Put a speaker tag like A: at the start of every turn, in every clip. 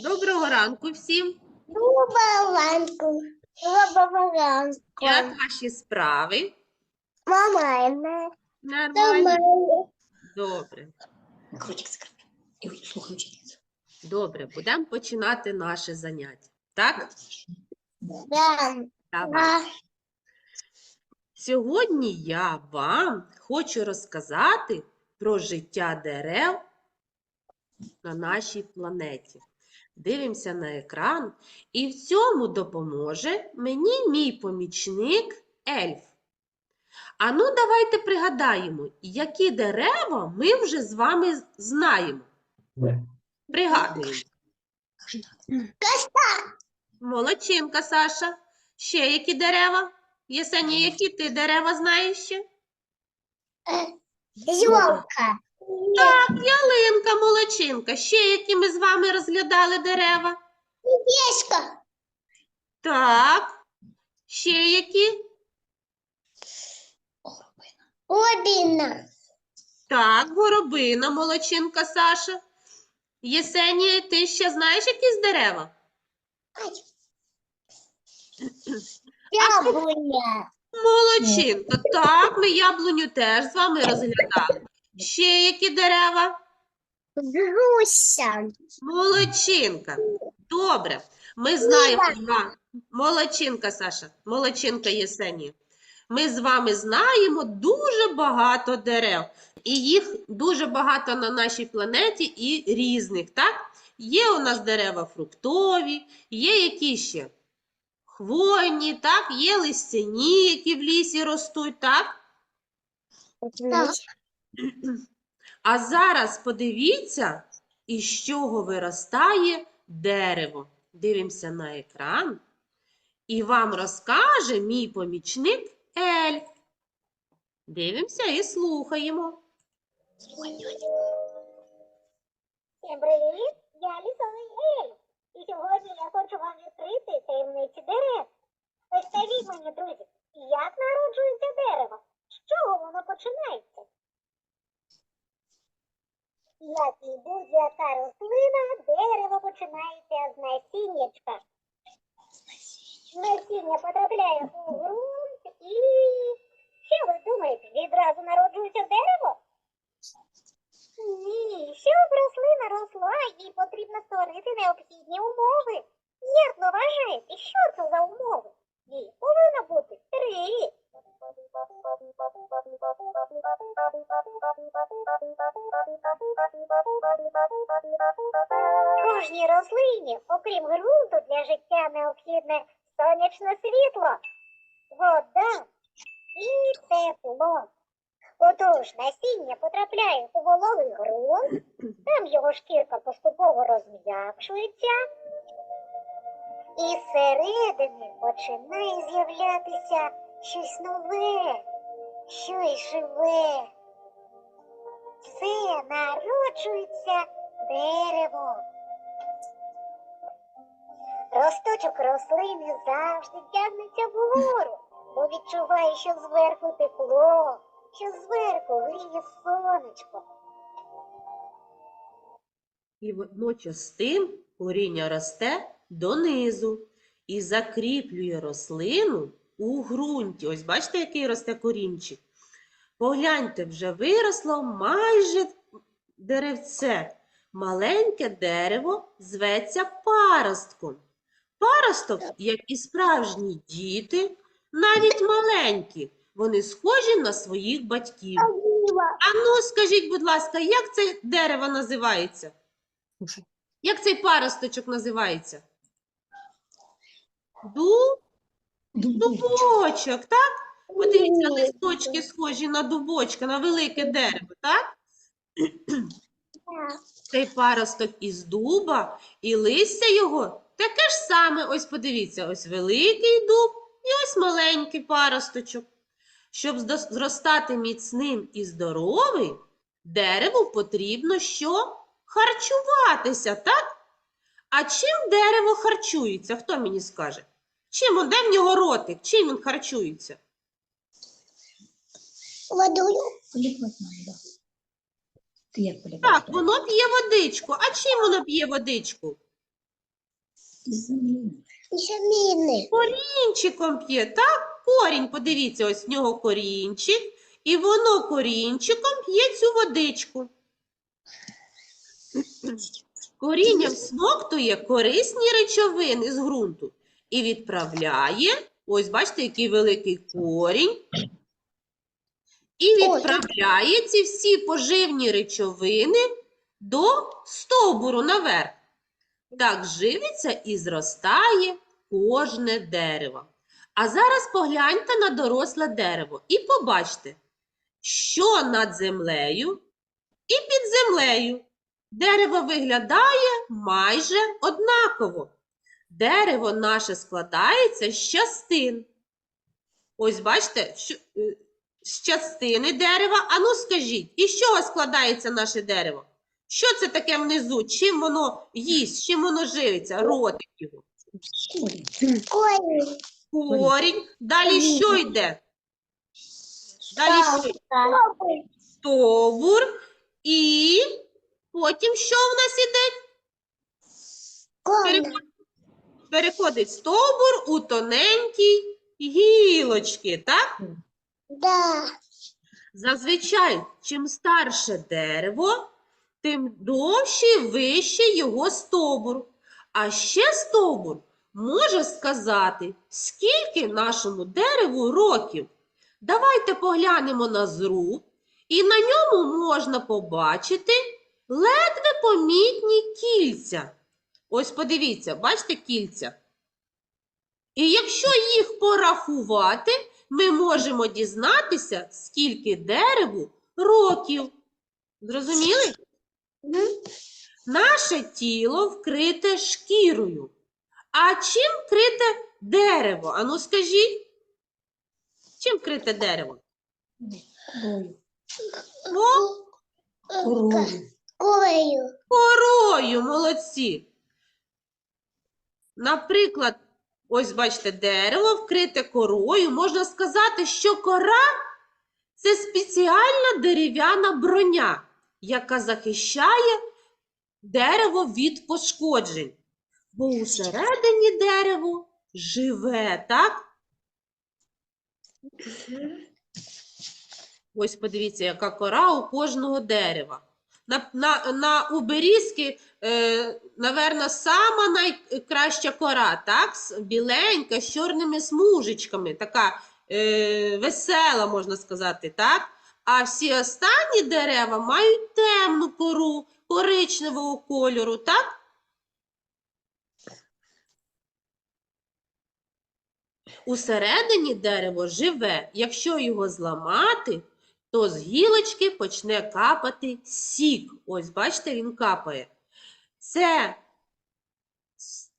A: Доброго ранку всім.
B: Доброго ранку. Доброго ранку.
A: Як ваші справи?
B: Нормально.
A: Нормально. Добре.
C: Крутик закрив. І слухай ученицю.
A: Добре, будемо починати наше заняття. Так?
B: Да.
A: Давай. Сьогодні я вам хочу розказати про життя дерев на нашій планеті. Дивимося на екран, і в цьому допоможе мені мій помічник Ельф. А ну, давайте пригадаємо, які дерева ми вже з вами знаємо. Пригадуємо.
C: Кажи.
A: Молодчинка, Саша. Ще які дерева? Єсенія, які ти дерева знаєш ще?
B: Ёлка.
A: Так, ялинка, молодчинка. Ще які ми з вами розглядали дерева?
B: Пешка.
A: Так. Ще які?
C: Горобина.
A: Так, горобина, молодчинка, Саша. Єсенія, ти ще знаєш якісь дерева?
B: Яблоня.
A: Молодчинка. Так, ми яблуню теж з вами розглядали. Ще які дерева?
B: Груся.
A: Молодчинка. Добре. Ми знаємо вами. Молодчинка, Саша. Молодчинка Єсенія. Ми з вами знаємо дуже багато дерев. І їх дуже багато на нашій планеті і різних, так? Є у нас дерева фруктові, є які ще хвойні, так? Є листяні, які в лісі ростуть, так?
B: Так.
A: А зараз подивіться, із чого виростає дерево. Дивимося на екран. І вам розкаже мій помічник Ельф. Дивимося і слухаємо.
D: Всім привіт! Я лісовий ельф. І сьогодні я хочу вам відкрити таємниці дерев. Ось мені, друзі, як народжується дерево? З чого воно починається? Як і будь-яка рослина, дерево починається з насіннячка. Насіння потрапляє у ґрунт і що ви думаєте, відразу народжується дерево? Ні, щоб рослина росла, їй потрібно створити необхідні умови. Як ви вважаєте, що це за умови? Їх повинно бути три. Кожній рослині, окрім ґрунту, для життя необхідне сонячне світло, вода і тепло. Отож, насіння потрапляє у вологий ґрунт, там його шкірка поступово розм'якшується, і зсередини починає з'являтися щось нове, щось живе. Все народжується дерево. Росточок рослини завжди тягнеться вгору, бо відчуває, що зверху тепло, що зверху гріє сонечко.
A: І водночас з тим коріння росте донизу і закріплює рослину у ґрунті. Ось бачите, який росте корінчик? Погляньте, вже виросло майже деревце. Маленьке дерево зветься паростком. Паросток, як і справжні діти, навіть маленькі, вони схожі на своїх батьків. А ну, скажіть, будь ласка, як це дерево називається? Як цей паросточок називається? Ду... Дубочок, так? Подивіться, листочки схожі на дубочка, на велике дерево, так? Цей паросток із дуба, і листя його таке ж саме. Ось подивіться, ось великий дуб і ось маленький паросточок. Щоб зростати міцним і здоровим, дереву потрібно що? Харчуватися, так? А чим дерево харчується? Хто мені скаже? Чим он, де в нього ротик? Чим він харчується?
B: Водою.
A: Так, воно п'є водичку. А чим воно п'є водичку?
C: Із землі.
A: Корінчиком п'є, так? Корінь, подивіться, ось в нього корінчик, і воно корінчиком п'є цю водичку. Корінням смоктує корисні речовини з ґрунту і відправляє, ось бачите, який великий корінь, і відправляє ці всі поживні речовини до стовбуру наверх. Так живиться і зростає кожне дерево. А зараз погляньте на доросле дерево і побачте, що над землею і під землею. Дерево виглядає майже однаково. Дерево наше складається з частин. Ось бачите, е, з частини дерева. Ану скажіть, із чого складається наше дерево? Що це таке внизу? Чим воно їсть, чим воно живиться? Ротик його.
C: Корінь.
B: Корінь.
A: Далі що йде? Далі що? йде? Стовбур. І потім що в нас іде? Переходить, переходить стовбур у тоненькі гілочки, так?
B: Да.
A: Зазвичай, чим старше дерево, тим довше і вище його стовбур. А ще стовбур може сказати, скільки нашому дереву років. Давайте поглянемо на зруб, і на ньому можна побачити ледве помітні кільця. Ось подивіться, бачите кільця? І якщо їх порахувати, ми можемо дізнатися, скільки дереву років. Зрозуміли? Наше тіло вкрите шкірою. А чим вкрите дерево? Ану скажіть? Чим вкрите дерево? О,
C: Корою.
B: Корою.
A: корою, молодці. Наприклад, ось бачите, дерево вкрите корою. Можна сказати, що кора це спеціальна дерев'яна броня, яка захищає дерево від пошкоджень. Бо усередині дерево живе, так? Ось подивіться, яка кора у кожного дерева. На, на, на у е, наверно, сама найкраща кора, так? Біленька, з чорними смужечками, така е, весела, можна сказати, так? А всі останні дерева мають темну кору, коричневого кольору, так? Усередині дерево живе. Якщо його зламати, то з гілочки почне капати сік. Ось, бачите, він капає. Це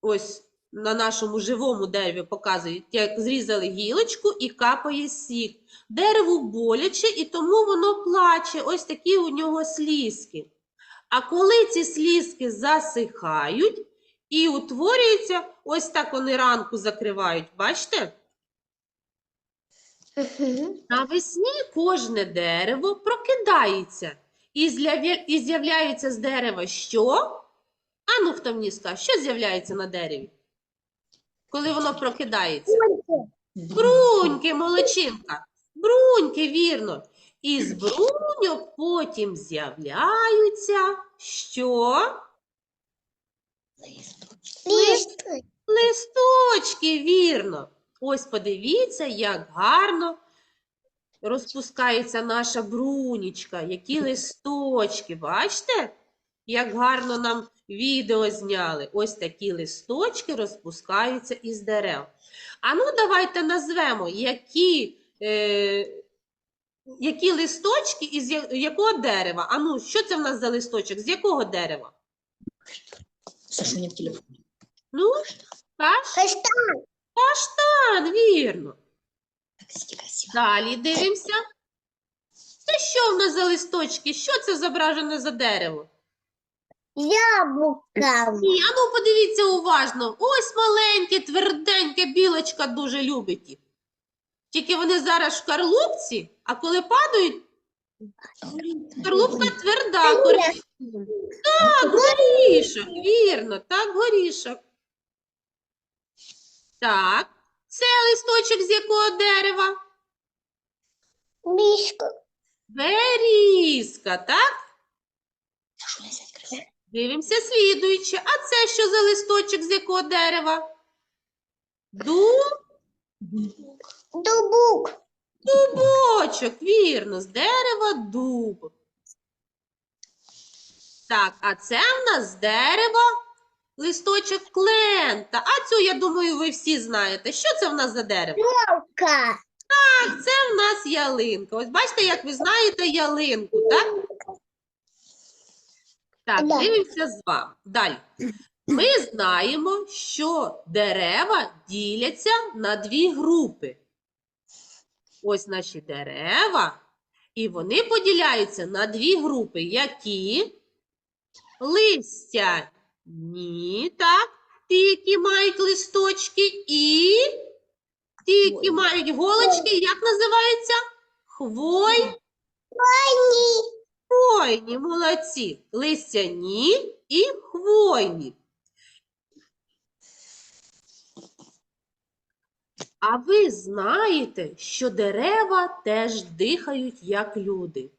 A: ось на нашому живому дереві показують, як зрізали гілочку і капає сік. Дереву боляче, і тому воно плаче. Ось такі у нього слізки. А коли ці слізки засихають і утворюються, ось так вони ранку закривають, бачите? Навесні кожне дерево прокидається і і з'являється з дерева що? А ну хто мені скаже, що з'являється на дереві? Коли воно прокидається? Бруньки, молодчинка. Бруньки, вірно. І з бруньок потім з'являються що?
B: Лист.
A: Листочки, вірно. Ось подивіться, як гарно розпускається наша брунічка. Які листочки, бачите? Як гарно нам відео зняли. Ось такі листочки розпускаються із дерев. А ну, давайте назвемо, які, е, які листочки із якого дерева. А ну, що це в нас за листочок? З якого дерева?
C: Сашуня в телефоні.
A: Ну, каш,
B: Каштан.
A: каштан, вірно. Далі дивимося. Це що в нас за листочки? Що це зображене за дерево?
B: Яблука.
A: Ні, а ну подивіться уважно. Ось маленьке, тверденьке, білочка дуже любить їх. Тільки вони зараз в шкарлупці, а коли падають, шкарлупка тверда. Так, горішок, вірно, так, горішок. Так. Це листочок з якого дерева?
B: Мишка.
A: Берізка, так?
C: Сядь красиво.
A: Дивимося слідуюче. А це що за листочок з якого дерева? Ду...
B: Дубук.
A: Дубочок, вірно, з дерева дуб. Так, а це в нас з дерева листочок клента. А цю, я думаю, ви всі знаєте. Що це в нас за дерево?
B: Ка.
A: Так, це в нас ялинка. Ось бачите, як ви знаєте ялинку, так? Так,
B: Да.
A: дивимося з вами. Далі. Ми знаємо, що дерева діляться на дві групи. Ось наші дерева, і вони поділяються на дві групи, які листя ні, так, ті, які мають листочки, і ті, які мають голочки, як називаються? Хвой. Хвойні, молодці. Листяні і хвойні. А ви знаєте, що дерева теж дихають, як люди.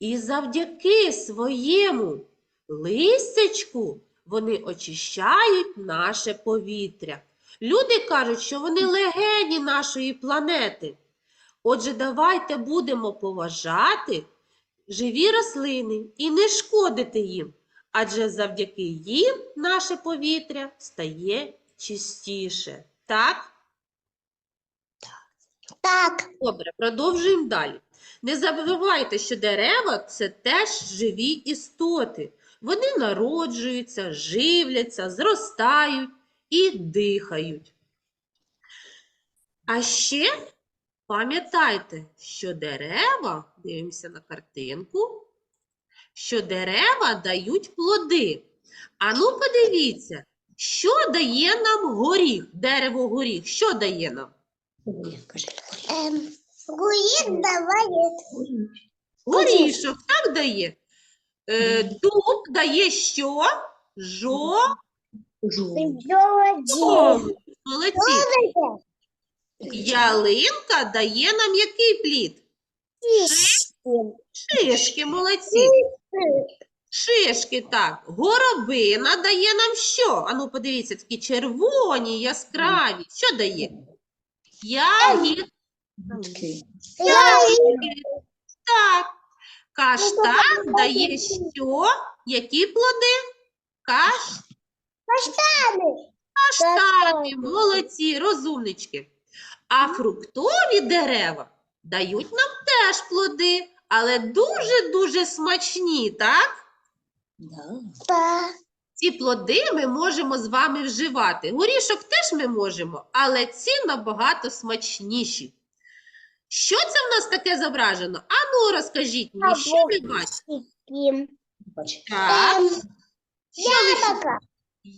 A: І завдяки своєму листячку вони очищають наше повітря. Люди кажуть, що вони легені нашої планети. Отже, давайте будемо поважати живі рослини і не шкодити їм, адже завдяки їм наше повітря стає чистіше. Так?
B: Так.
A: Добре, продовжуємо далі. Не забувайте, що дерева це теж живі істоти. Вони народжуються, живляться, зростають і дихають. А ще пам'ятайте, що дерева, дивимося на картинку, що дерева дають плоди. А ну подивіться, що дає нам горіх, дерево горіх, що дає нам?
B: Гуит давает.
C: Ой,
A: Горішок так дає. Е, дуб дає що? Жо. Молодці. Ялинка дає нам який плід? Шишки, молодці. Шишки, так. Горобина дає нам що? Ану, подивіться, такі червоні, яскраві. Що дає? Ягід. Ягідки. Так. Каштан дає що? Які плоди? Каш...
B: Каштаны.
A: Каштани, молодці, розумнички. А фруктові дерева дають нам теж плоди, але дуже-дуже смачні, так?
C: Да.
A: Ці плоди ми можемо з вами вживати. Горішок теж ми можемо, але ці набагато смачніші. Що це в нас таке зображено? Ану, розкажіть мені, що ви бачите?
C: Бач.
A: Так, що ви ще?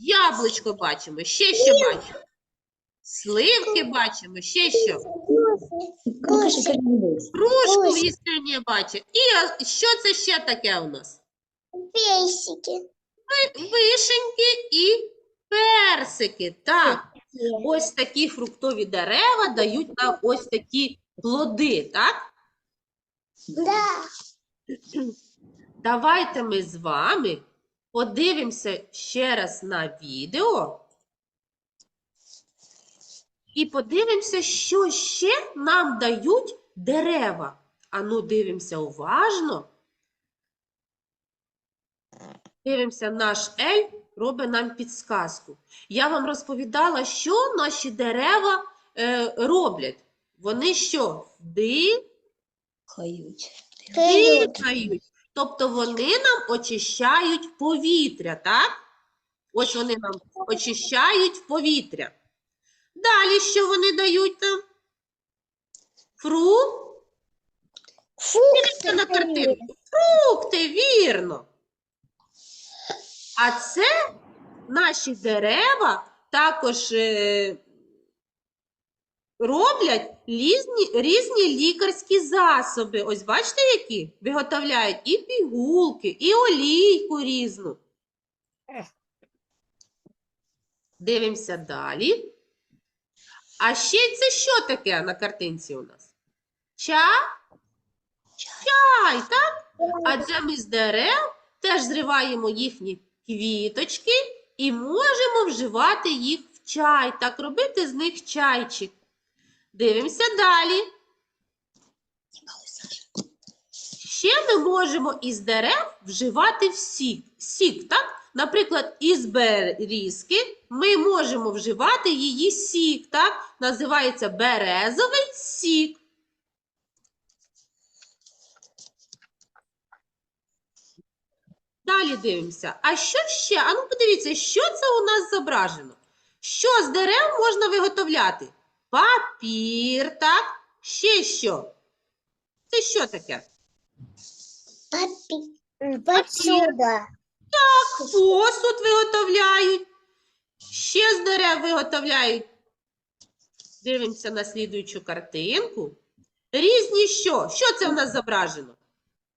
A: Яблучко бачимо, ще що бачимо? Сливки бачимо, ще що? Кружку в бачу. І а, що це ще таке у нас?
B: Песики.
A: Вишеньки і персики. Так, ось такі фруктові дерева дають нам ось такі плоди, так?
B: Да.
A: Давайте ми з вами подивимося ще раз на відео. І подивимося, що ще нам дають дерева. Ану, дивимося уважно. Дивимося, наш Ель робить нам підсказку. Я вам розповідала, що наші дерева е, роблять. Вони що? Ди,
C: Хають.
B: Дают.
A: дихають. Тобто вони нам очищають повітря, так? Ось вони нам очищають повітря. Далі що вони дають нам? Фру? Дивіться на картинку. Фрукти, вірно. А це наші дерева також е, роблять різні, різні лікарські засоби. Ось бачите, які? Виготовляють і пігулки, і олійку різну. Дивимося далі. А ще це що таке на картинці у нас? Ча? Чай, так? Адже ми з дерев теж зриваємо їхні квіточки і можемо вживати їх в чай, так робити з них чайчик. Дивимося далі. Ще ми можемо із дерев вживати в сік. Сік, так? Наприклад, із берізки ми можемо вживати її сік, так? Називається березовий сік. Далі дивимося. А що ще? А ну подивіться, що це у нас зображено? Що з дерев можна виготовляти? Папір, так? Ще що? Це що таке?
B: Папи. Посуда.
A: Посуд виготовляють. Ще з дерев виготовляють. Дивимося на слідуючу картинку. Різні що? Що це в нас зображено?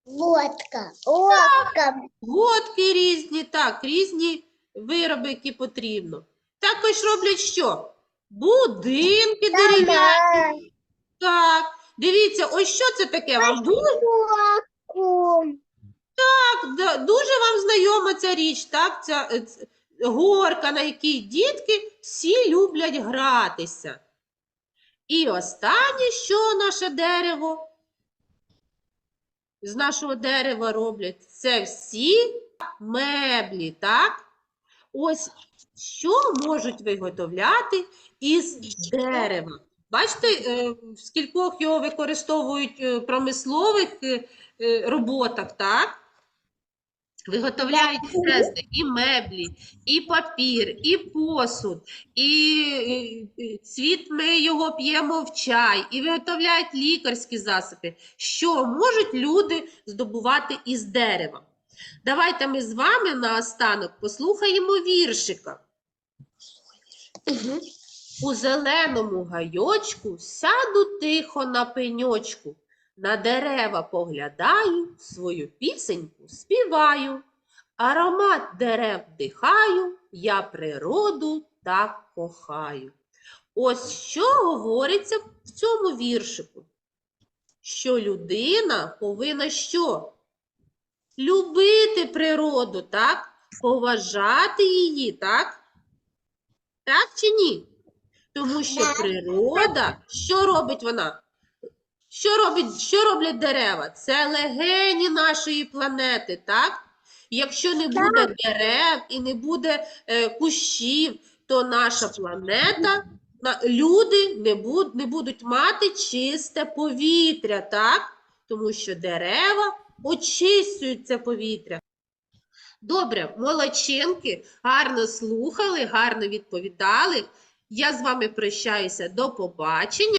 B: Водка. Водка.
A: Водки різні, так, різні вироби, які потрібно. Також роблять що? Будинки дерев'яні. Так. Дивіться, ось що це таке? Вам
B: Водку.
A: Так, дуже вам знайома ця річ, так? Ця е, горка, на якій дітки всі люблять гратися. І останнє, що наше дерево з нашого дерева роблять, це всі меблі, так? Ось що можуть виготовляти із дерева. Бачите, е, скількох його використовують в промислових е, е, роботах, так? Виготовляють все і меблі, і папір, і посуд, і цвіт ми його п'ємо в чай, і виготовляють лікарські засоби. Що можуть люди здобувати із дерева? Давайте ми з вами наостанок послухаємо віршика. У зеленому гайочку сяду тихо на пеньочку, на дерева поглядаю, свою пісеньку співаю. Аромат дерев вдихаю, я природу так кохаю. Ось що говориться в цьому віршику. Що людина повинна що? Любити природу, так? Поважати її, так? Так чи ні? Тому що природа, що робить вона? Що робить, що роблять дерева? Це легені нашої планети, так? Якщо не буде дерев і не буде е, кущів, то наша планета, на- люди не, буд, не будуть мати чисте повітря, так? Тому що дерева очищують це повітря. Добре, молодчинки, гарно слухали, гарно відповідали. Я з вами прощаюся. До побачення.